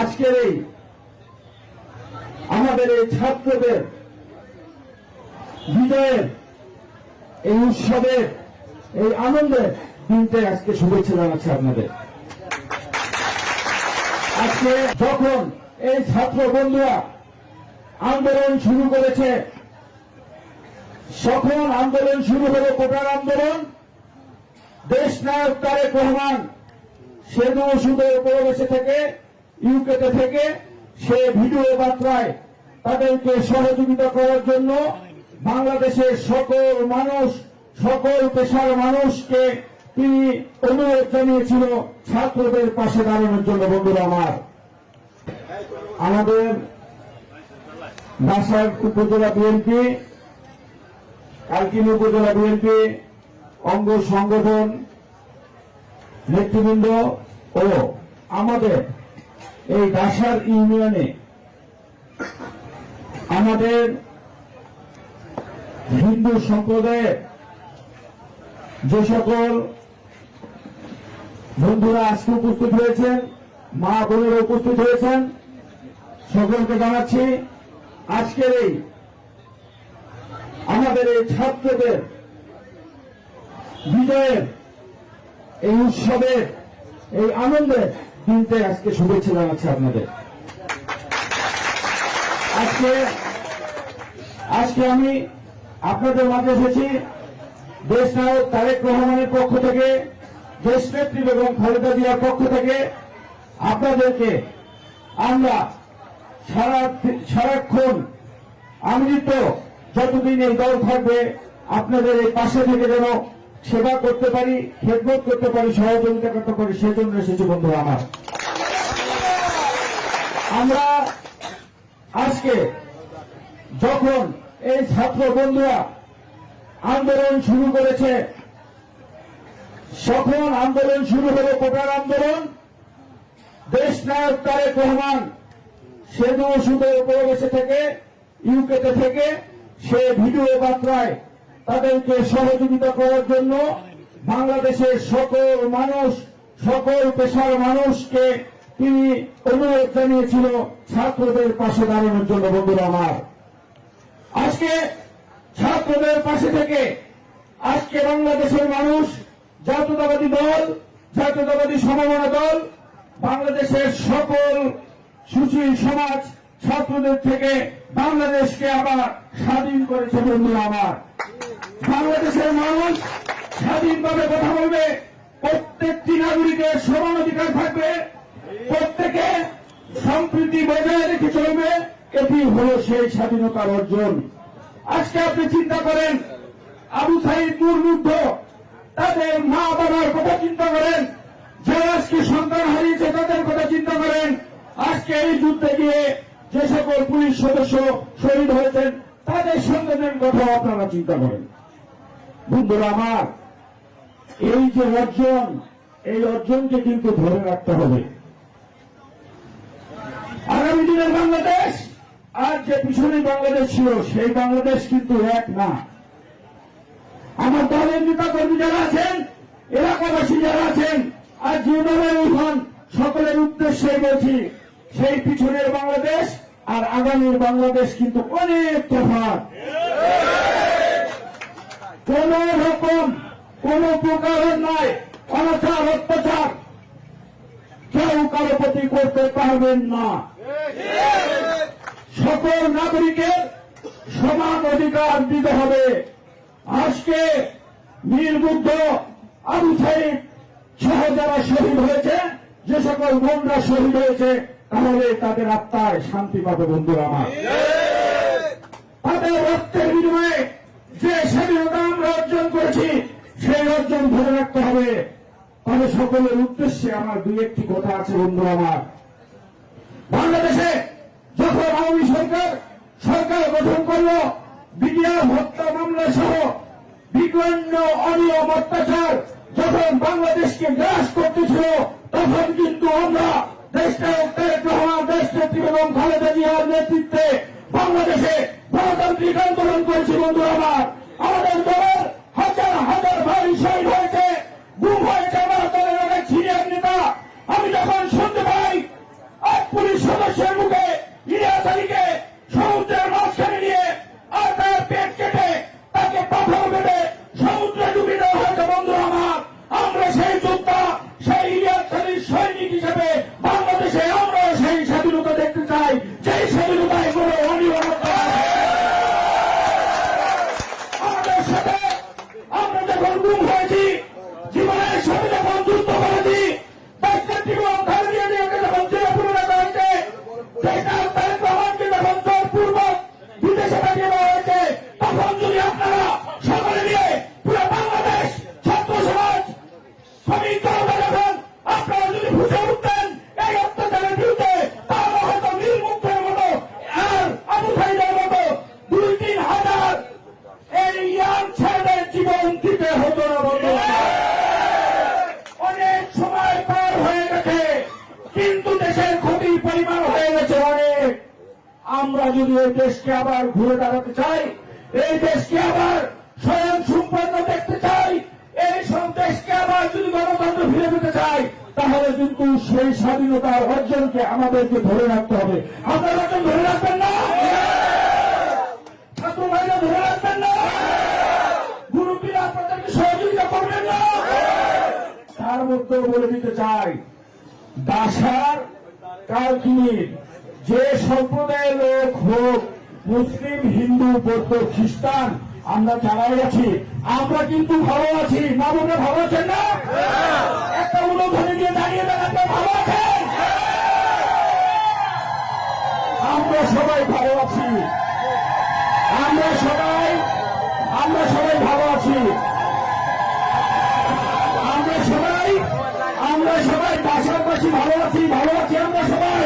আজকের এই আমাদের এই ছাত্রদের বিজয়ের এই উৎসবের এই আনন্দের দিনটাই আজকে শুভেচ্ছা জানাচ্ছি আপনাদের। আজকে যখন এই ছাত্র বন্ধুরা আন্দোলন শুরু করেছে যখন আন্দোলন শুরু হলো কোটার আন্দোলন। দেশ নায়ক তারেক রহমান সেদু ওষুধের পরিবেশে থেকে। ইউকেতে থেকে সে ভিডিও বার্তায় তাদেরকে সহযোগিতা করার জন্য বাংলাদেশের সকল মানুষ, সকল পেশার মানুষকে তিনি অনুরোধ জানিয়েছিল ছাত্রদের পাশে দাঁড়ানোর জন্য, বন্ধুরা আমার। আমাদের বাসার উপজেলা বিএনপি, কালকিনি উপজেলা বিএনপি, অঙ্গ সংগঠন, নেতৃবৃন্দ ও আমাদের এই দাসার ইউনিয়নে আমাদের হিন্দু সম্প্রদায়ের যে সকল বন্ধুরা আজকে উপস্থিত হয়েছেন, মা বোনেরা উপস্থিত হয়েছেন, সকলকে জানাচ্ছি, আজকের এই আমাদের এই ছাত্রদের বিজয়ের এই উৎসবের এই আনন্দের দিনটাই আজকে শুভেচ্ছা জানাচ্ছি আপনাদের। আজকে আজকে আমি আপনাদের মাঝে এসেছি দেশ নায়ক তারেক রহমানের পক্ষ থেকে, দেশ নেত্রী বেগম খালেদা জিয়ার পক্ষ থেকে। আপনাদেরকে আমরা সারা সারাক্ষণ আমৃত যতদিন এই দল থাকবে, আপনাদের এই পাশে থেকে যেন সেবা করতে পারি, খেদমত করতে পারি, সহযোগিতা করতে পারি, সেজন্য এসেছি বন্ধু আমার। আমরা আজকে যখন এই ছাত্র বন্ধুরা আন্দোলন শুরু করেছে যখন আন্দোলন শুরু হলো কোটার আন্দোলন। দেশ নায়ক তারেক রহমান সেদু ওষুধের পরিবেশে থেকে, ইউকেতে থেকে সে ভিডিও বার্তায় তাদেরকে সহযোগিতা করার জন্য বাংলাদেশের সকল মানুষ, সকল পেশার মানুষকে তিনি অনুরোধ জানিয়েছিল ছাত্রদের পাশে দাঁড়ানোর জন্য, বন্ধুরা আমার। আজকে ছাত্রদের পাশে থেকে আজকে বাংলাদেশের মানুষ, জাতীয়তাবাদী দল, জাতীয়তাবাদী সমমনা দল, বাংলাদেশের সকল সুশীল সমাজ ছাত্রদের থেকে বাংলাদেশকে আবার স্বাধীন করেছে, বন্ধুরা আমার। বাংলাদেশের মানুষ স্বাধীনভাবে কথা বলবে, প্রত্যেকটি নাগরিকের সমান অধিকার থাকবে, প্রত্যেকে সম্প্রীতি বজায় রেখে চলবে, এটি হল সেই স্বাধীনতার অর্জন। আজকে আপনি চিন্তা করেন, আবু সাইদ দুর্বুদ্ধ তাদের মা বাবার কথা চিন্তা করেন যারা আজকে সন্তান হারিয়েছে তাদের কথা চিন্তা করেন, আজকে এই যুদ্ধে গিয়ে যে সকল পুলিশ সদস্য শহীদ হয়েছেন, তাদের সন্তানের কথা আপনারা চিন্তা করেন। বন্ধুরা আমার, এই যে অর্জন, এই অর্জনকে কিন্তু ধরে রাখতে হবে। আগামী দিনের বাংলাদেশ, আর যে পিছনে বাংলাদেশ ছিল, সেই বাংলাদেশ কিন্তু এক না। আমার দলের নেতা কর্মী যারা আছেন, এলাকাবাসী যারা আছেন, আর যেভাবে হন সকলের উদ্দেশ্যে বলছি, সেই পিছনের বাংলাদেশ আর আগামীর বাংলাদেশ কিন্তু অনেক তফাৎ। কোন রকম কোন প্রকার নাই অনাচার অত্যাচার কেউ কারও প্রতি করতে পারবেন না। সকল নাগরিকের সমান অধিকার দিতে হবে। আজকে নির্বুদ্ধ আবু সাইদ সহ যারা শহীদ হয়েছে, যে সকল বোনরা শহীদ হয়েছে, তাহলে তাদের আত্মায় শান্তি পাবে বন্ধুরা আমার। তাদের রক্তের বিনিময়ে যে স্বাধীনতা আমরা অর্জন করেছি, সেই অর্জন ধরে রাখতে হবে। তবে সকলের উদ্দেশ্যে আমার দুই একটি কথা আছে, বন্ধু আমার। বাংলাদেশে যখন আওয়ামী সরকার সরকার গঠন করল, বিডিআর হত্যা মামলা সহ বিভিন্ন অনিয়ম অত্যাচার যখন বাংলাদেশকে গ্রাস করতেছিল, তখন কিন্তু আমরা দেশটা রহমান, দেশ নেত্রী এবং খালেদা জিয়ার নেতৃত্বে বাংলাদেশে গণতান্ত্রিক আন্দোলন করেছি বন্ধু আমার। আমাদের দলের হাজার হাজার ভাই শহীদ হয়েছে গুম হয়েছে আমার দলের অনেক সিনিয়র নেতা আমি যখন শুনতে পাই আজ পুলিশ সদস্যের মুখে ইলিয়াস আলীকে সমুদ্রের মাঝখানে নিয়ে আর তার পেট কেটে তাকে পাথর বেঁধে সমুদ্রে ডুবিয়ে দেওয়া হয়েছে বন্ধু আমার আমরা সেই যোদ্ধা সেই ইলিয়াস আলীর সৈনিক হিসেবে বাংলাদেশে আমরা সেই স্বাধীনতা দেখতে চাই যেই স্বাধীনতায় কোনো অনিয়মতা আছে। আমাদের সাথে আমরা যখন গুম হয়েছি জীবনের সাথে যখন যুদ্ধ করেছি ডাক্তার জীবন খালেদিয়া জিয়াকে যখন জেলে পুরে রাখা হয়েছে ডাক্তার তারেক রহমানকে যখন জোরপূর্বক বিদেশে পাঠিয়ে দেওয়া হয়েছে তখন যদি আপনারা সকলে মিলে পুরো বাংলাদেশ ছাত্র সমাজ শ্রমিক জনতা যখন আপনারা যদি বুঝে উঠতেন এই অত্যাচারের বিরুদ্ধে তাহলে হয়তো নীলমুখের মতো আর আবু সাইদের মতো দুই তিন হাজার এই ইয়াং ছেলেদের জীবন দিতে হতো না বন্ধু অনেক সময় পার হয়ে গেছে কিন্তু দেশের ক্ষতির পরিমাণ হয়ে গেছে অনেক আমরা যদি এই দেশকে আবার ঘুরে দাঁড়াতে চাই, এই দেশকে আবার স্বয়ং সম্পন্ন দেখতে চাই, এই দেশকে আবার যদি গণতন্ত্র ফিরে পেতে চাই, তাহলে কিন্তু সেই স্বাধীনতার অর্জনকে আমাদেরকে ধরে রাখতে হবে। আপনারা অর্জন ধরে রাখবেন না? ছাত্র ভাইরা ধরে রাখবেন না? মুরব্বীরা আপনাদেরকে সহযোগিতা করবেন না? তার মধ্যেও বলে দিতে চাই, দাসার কালকিনির যে সম্প্রদায়ের লোক হোক, মুসলিম, হিন্দু, বৌদ্ধ, খ্রিস্টান, আমরা যারাই আছি, আমরা কিন্তু ভালো আছি। মা বোনরা ভালো আছেন না? একটা উলোধনে দিয়ে দাঁড়িয়ে আপনারা ভালো আছেন? আমরা সবাই ভালো আছি। আমরা সবাই আমরা সবাই ভালো আছি। আমরা সবাই আমরা সবাই পাশাপাশি ভালো আছি ভালো আছি আমরা সবাই।